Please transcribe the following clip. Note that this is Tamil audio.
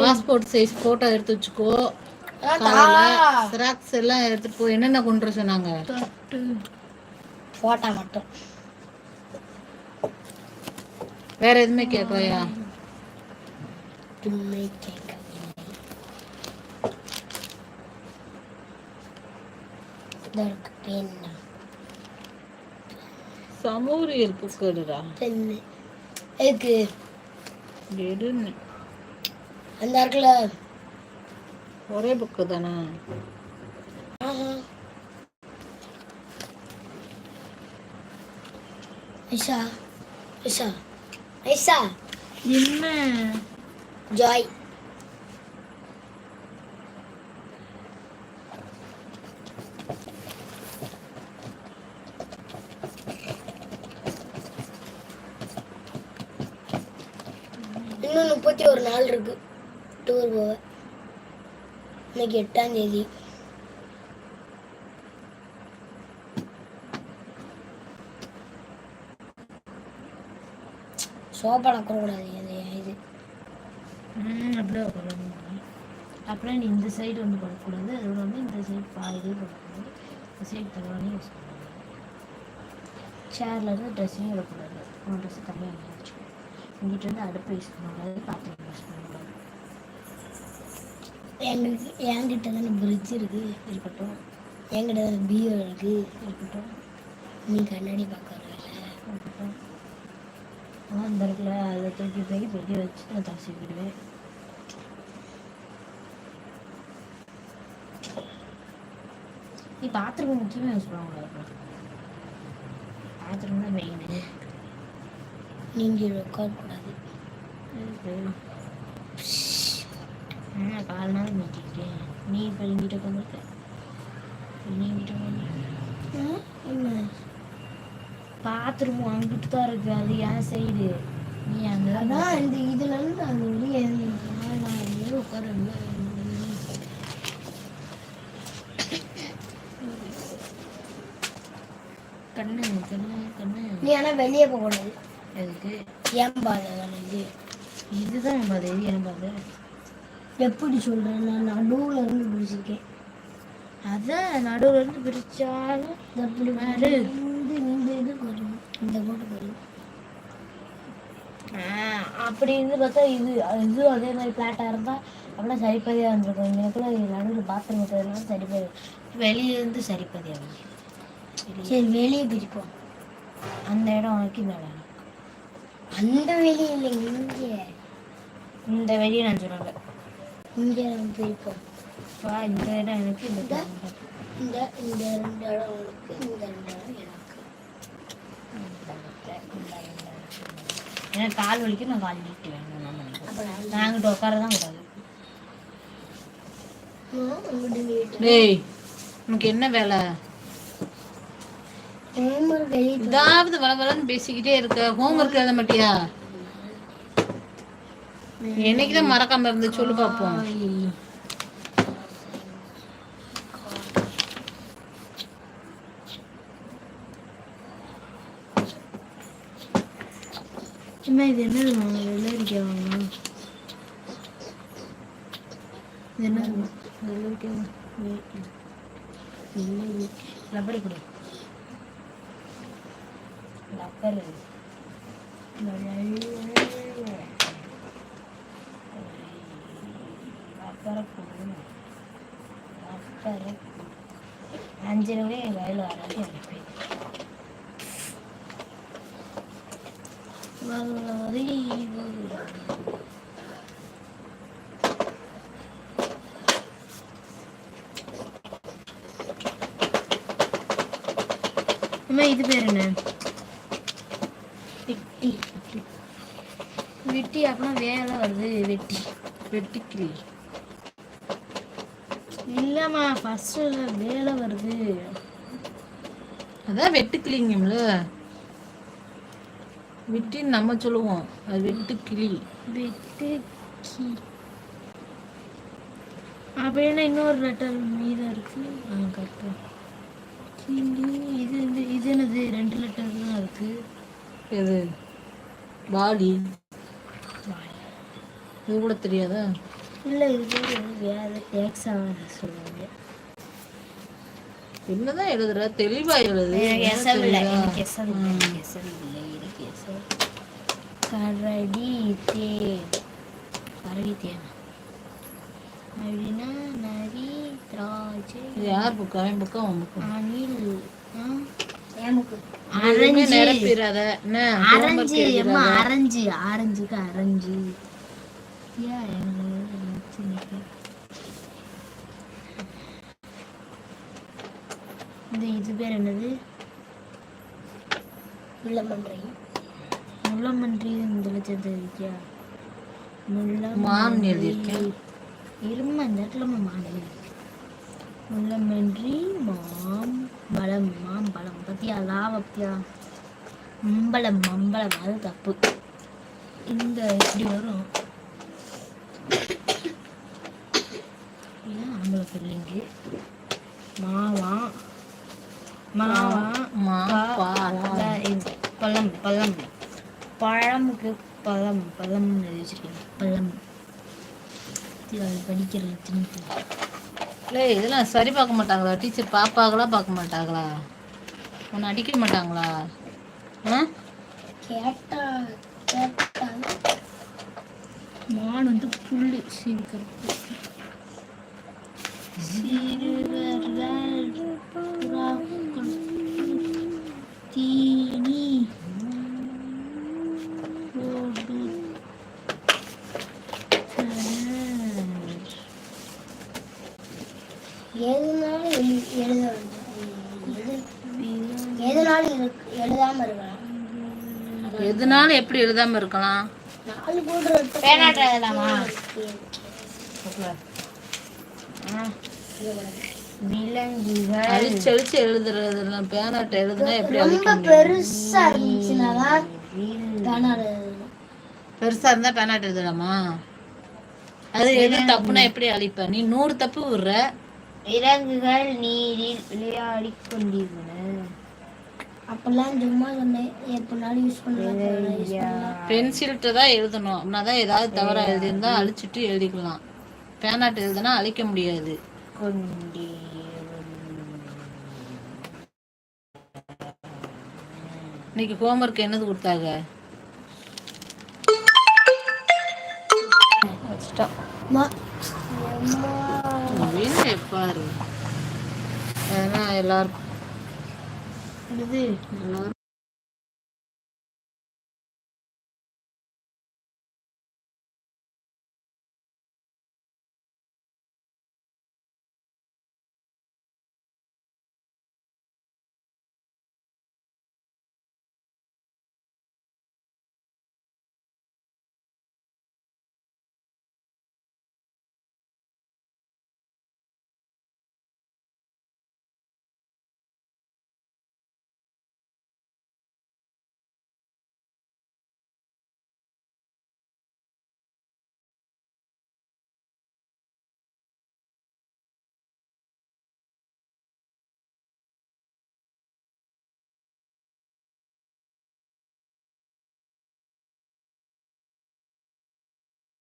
பாஸ்போர்ட் சைஸ் போட்டோ எடுத்து வச்சுக்கோ. ஜெராக்ஸ் எல்லாம் எடுத்துட்டு போ. என்னென்ன கொண்டு வர சொன்னாங்க? போட்டா மட்டும். வேற எதுவுமே கேட்கலையா தும்மை கேட்கவில்லை சமூரியல் புக் எடுடா பெண்ணு எதுக்கு எடுன்னு அந்த இருக்குல்ல ஒரே புக்கு தானே. ஐஷா ஐஷா ஐஷா. என்ன? ஜாய். இருக்கு. டூர் போக. இன்னைக்கு எட்டாம் தேதி. சோபால கூடாது இது இது. அப்படியே அப்புறம் நீ இந்த சைடு வந்து படக்கூடாது. அதோட வந்து இந்த சைடு பாதி படக்கூடாது. இந்த சைடு தலைவாணி யூஸ் பண்ணுவாங்க சேரில் இருந்து ட்ரெஸ்ஸையும் விடக்கூடாது. உன் ட்ரெஸ்ஸை தனியாக வச்சுக்கணும் இங்கிட்ட இருந்து அடுப்பு யூஸ் பண்ணக்கூடாது. பாத்திரம் யூஸ் பண்ணக்கூடாது. எங்களுக்கு என்கிட்ட தானே பிரிட்ஜ் இருக்கு இருக்கட்டும். என்கிட்ட தானே பியோ இருக்கு இருக்கட்டும். நீ கண்ணாடி பார்க்க இருக்கட்டும். ஆனால் இந்த இடத்துல அதை தூக்கி தூக்கி வெளியே வச்சு நான் தசிக்கிடுவேன் நீ பாத்ரூம் முக்கியமாக யூஸ் பண்ணக்கூடாது பாத்ரூம் தான் மெயின் நீங்கள் உட்காரக்கூடாது. கால் நாள் மாட்டிக்கிட்டேன் நீ இப்போ எங்கிட்ட உட்காந்துருக்க நீ எங்கிட்ட என்ன? பாத்ரூம் அங்கிட்டு தான் இருக்கு. அது என் சைடு நீ அங்கே அதான் இந்த இதுல இருந்து அந்த வெளியே நான் உட்கார கண்ணு கண்ணு கண்ணு. நீ ஆனால் வெளியே போகக்கூடாது எதுக்கு? ஏன் பாத இது. இதுதான் பாதை இது என் பாதை. எப்படி சொல்கிறேன் நான் நடுவில் இருந்து பிடிச்சிருக்கேன் அதான் நடுவுல இருந்து பிரிச்சாலும் இது அப்படி மேலே இந்த இந்த இது வரும். இந்த போட்டு வரும். அப்படி இருந்து பார்த்தா இது இது அதே மாதிரி பிளாட்டாக இருந்தால் அப்படின்னா சரிப்பதியாக இருந்திருக்கும். எனக்குள்ள நடுவில் பாத்ரூம் இருக்கிறதுனால சரிப்பதி வெளியே இருந்து சரிப்பதியாக சரி வெளியே பிரிப்போம். அந்த இடம் உனக்கு இடம் அந்த வெளியே இல்லை இங்கே. இந்த வெளியே நான் சொன்னாங்க இங்கே நம்ம பிரிப்போம் வா இந்த இடம் எனக்கு இந்த. இந்த இந்த ரெண்டு இடம் உனக்கு இந்த ரெண்டு இடம் எனக்கு. எனக்கு கால் வலிக்கும் நான் கால் நீட்டி வேணும் அங்கிட்ட உட்கார தான் கூடாது டேய் உனக்கு என்ன வேலை? ஹோம்ஒர்க் எழுதி இதாவது வள வளன்னு பேசிக்கிட்டே இருக்க. ஹோம்ஒர்க் எழுத மாட்டியா? என்னைக்குதான் மறக்காம இருந்து சொல்லு பார்ப்போம் சும்மா இது என்னது வாங்க வெள்ளரிக்காய் வாங்கணும் இது என்னது லப்பரை கொடு. லப்பரை அஞ்சு நிமிடம் என் கையில் வராது எனக்கு வல்லரி அம்மா இது பேர் என்ன வெட்டி. வெட்டி அப்படின்னா வேலை வருது வெட்டி. வெட்டிக்கிளி இல்லைம்மா ஃபர்ஸ்ட் வேலை வருது. அதான் வெட்டுக்கிளிங்கம்ல. வெட்டின்னு நம்ம சொல்லுவோம். அது வெட்டுக்கிளி. வெட்டு கி அப்படின்னா இன்னொரு லெட்டர் மீதம் இருக்கு? ஆ கரெக்டாக கிளி இது இந்த இது என்னது? ரெண்டு லெட்டர் தான் இருக்கு. எது? பாலி இது கூட தெரியாதா? இல்லை இது பேர் வேறு டேக்ஸா சொல்லுவாங்க. என்னதான் எழுதுற? தெளிவா எழுது. கரடி தேன் கரடி தேன்? அப்படின்னா நரி திராட்சை யார் புக்கு? அவன் புக்கா உன் புக்கு? அணில் நிரப்பிடாத ஆரஞ்சுக்கு ஆரஞ்சு ஏன் இந்த இது பேர் என்னது? முள்ளமன்றி இந்த லட்சத்தை இருக்கியா மான் எழுதியிருக்கேன். இரும இந்த இடத்துல மான். முள்ளமன்றி மாம் பலம் மாம்பழம் பத்தியா? லா பத்தியா? மம்பளம் மம்பளம் அது தப்பு. இந்த இப்படி வரும் ஏன் பிள்ளைங்க மாவா மாவா மா இது, பழம் பழம். பழமுக்கு பழம் பழம்னு எழுதி வச்சிருக்கேன் பழம். அது படிக்கிறது திணிப்பு இல்லை இதெல்லாம் சரி பார்க்க மாட்டாங்களா? டீச்சர் பாப்பாங்களா பார்க்க மாட்டாங்களா? உன்னை அடிக்க மாட்டாங்களா? ஆ? கேட்டா மான் வந்து புல்லு சீர்கருப்பு சிறுவர்கள் புறாக்கள் தீனி எதுனாலும் எழு- எழுத எதுனாலும் எழுதாம இருக்கலாம் எதுனாலும் எப்படி எழுதாம இருக்கலாம்? பேனாட்ட எழுதலாமா? விலங்குகள். அழிச்சு அழிச்சு எழுதுறதுலாம் பேனாட்ட எழுதுனா எப்படி அழிக்க ரொம்ப முடியும்? பெருசா இருந்தா பேனாட்ட எழுதலாமா? அது எது தப்புனா எப்படி அழிப்ப? நீ நூறு தப்பு விடுற. விலங்குகள் நீரில் விளையாடி கொண்டிருந்தன. அப்பெல்லாம் சும்மா சொன்னேன். எப்படினாலும் யூஸ் பண்ணலாம் பென்சில்கிட்ட தான் எழுதணும். அப்படின்னா தான் ஏதாவது தவறா எழுதியிருந்தா அழிச்சிட்டு எழுதிக்கலாம். பேனாட்ட எழுதுனா அழிக்க முடியாது. இன்னைக்கு ஹோம்ஒர்க் என்னது கொடுத்தாங்க பாரு? ஏன்னா எல்லாரும் இது எல்லாரும்